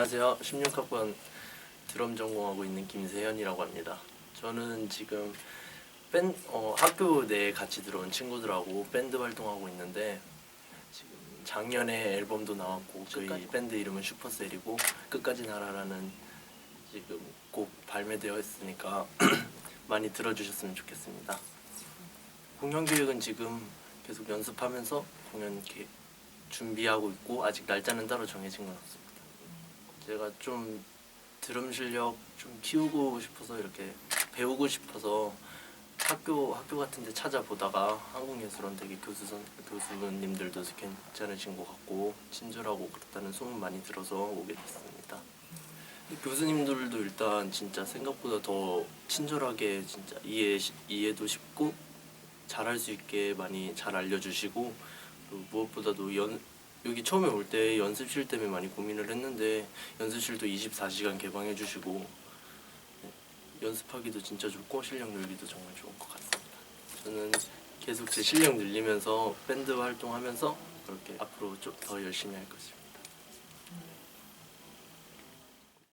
안녕하세요. 16학번 드럼 전공하고 있는 김세현이라고 합니다. 저는 지금 밴 어, 학교 내에 같이 들어온 친구들하고 밴드 활동하고 있는데 지금 작년에 앨범도 나왔고 저희 끝까지. 밴드 이름은 슈퍼셀이고 끝까지 나라라는 지금 곡 발매되어 있으니까 많이 들어주셨으면 좋겠습니다. 공연 계획은 지금 계속 연습하면서 공연 이렇게 준비하고 있고 아직 날짜는 따로 정해진 건 없습니다. 제가 좀 드럼 실력 좀 키우고 싶어서 이렇게 배우고 싶어서 학교 학교 같은 데 찾아보다가 한국예술원대기 교수 선 교수님들도 괜찮으신 것 같고 친절하고 그렇다는 소문 많이 들어서 오게 됐습니다. 교수님들도 일단 진짜 생각보다 더 친절하게 진짜 이해 이해도 쉽고 잘할 수 있게 많이 잘 알려주시고 무엇보다도 연 여기 처음에 올 때 연습실 때문에 많이 고민을 했는데 연습실도 24시간 개방해 주시고 네, 연습하기도 진짜 좋고 실력 늘기도 정말 좋은 것 같습니다. 저는 계속 제 실력 늘리면서 밴드 활동하면서 그렇게 앞으로 좀 더 열심히 할 것입니다.